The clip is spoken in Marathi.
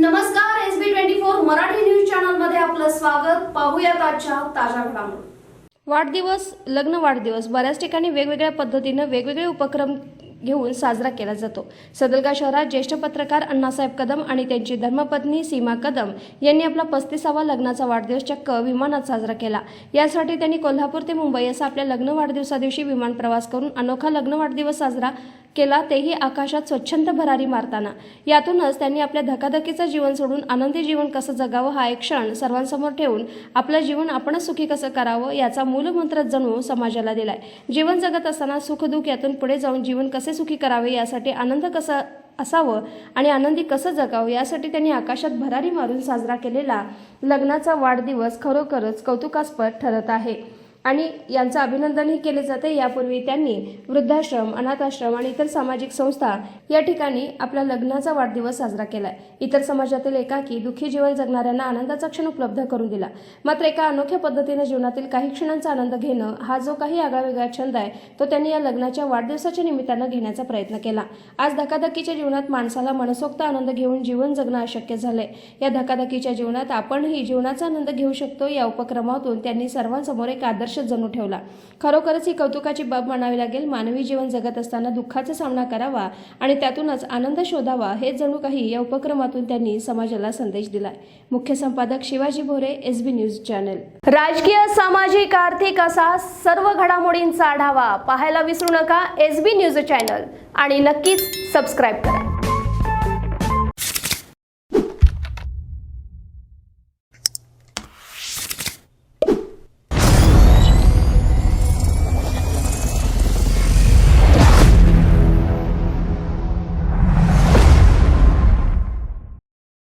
नमस्कार S B twenty four Marathi news चॅनलमध्ये आपलं स्वागत. पाहूयात आजच्या ताज्या घडामोडी. वाढदिवस लग्न वाढदिवस बऱ्याच ठिकाणी वेगवेगळ्या पद्धतीनं वेगवेगळे उपक्रम घेऊन साजरा केला जातो. सदलगा शहरात ज्येष्ठ पत्रकार अण्णासाहेब कदम आणि त्यांची धर्मपत्नी सीमा कदम यांनी आपला पस्तीसावा लग्नाचा वाढदिवस चक्क विमानात साजरा केला. यासाठी त्यांनी कोल्हापूर ते मुंबई असा आपल्या लग्न वाढदिवसादिवशी विमान प्रवास करून अनोखा लग्न वाढदिवस साजरा केला तेही आकाशात स्वच्छंद भरारी मारताना. यातूनच त्यांनी आपल्या धकाधकीचं जीवन सोडून आनंदी जीवन कसं जगावं हा एक क्षण सर्वांसमोर ठेवून आपलं जीवन आपणच सुखी कसं करावं याचा मूलमंत्र जणू समाजाला दिलाय. जीवन जगत असताना सुखदुःख यातून पुढे जाऊन जीवन कसे सुखी करावे यासाठी आनंद कसा असावं आणि आनंदी कसं जगावं यासाठी त्यांनी आकाशात भरारी मारून साजरा केलेला लग्नाचा वाढदिवस खरोखरच कौतुकास्पद ठरत आहे. आणि यांचं अभिनंदनही केले जाते. यापूर्वी त्यांनी वृद्धाश्रम अनाथाश्रम आणि इतर सामाजिक संस्था या ठिकाणी आपला लग्नाचा वाढदिवस साजरा केलाय. इतर समाजातील एकाकी दुःखी जीवन जगणाऱ्यांना आनंदाचा क्षण उपलब्ध करून दिला. मात्र एका अनोख्या पद्धतीने जीवनातील काही क्षणांचा आनंद घेणं हा जो काही आगळावेगळा छंद आहे तो त्यांनी या लग्नाच्या वाढदिवसाच्या निमित्तानं घेण्याचा प्रयत्न केला. आज धकाधकीच्या जीवनात माणसाला मनसोक्त आनंद घेऊन जीवन जगणं अशक्य झालंय. या धकाधकीच्या जीवनात आपणही जीवनाचा आनंद घेऊ शकतो या उपक्रमातून त्यांनी सर्वांसमोर एक आदर्श जणू ठेवला. खरोखरच ही कौतुकाची बाब म्हणावी लागेल मानवी जीवन जगत असताना दुःखाचा सामना करावा आणि त्यातूनच आनंद शोधावा हे जणू काही या उपक्रमातून त्यांनी समाजाला संदेश दिलाय. मुख्य संपादक Shivaji Bhore S B news channel. राजकीय सामाजिक आर्थिक असा सर्व घडामोडींचा आढावा पाहायला विसरू नका एस बी न्यूज चॅनल. आणि नक्कीच सबस्क्राईब करा.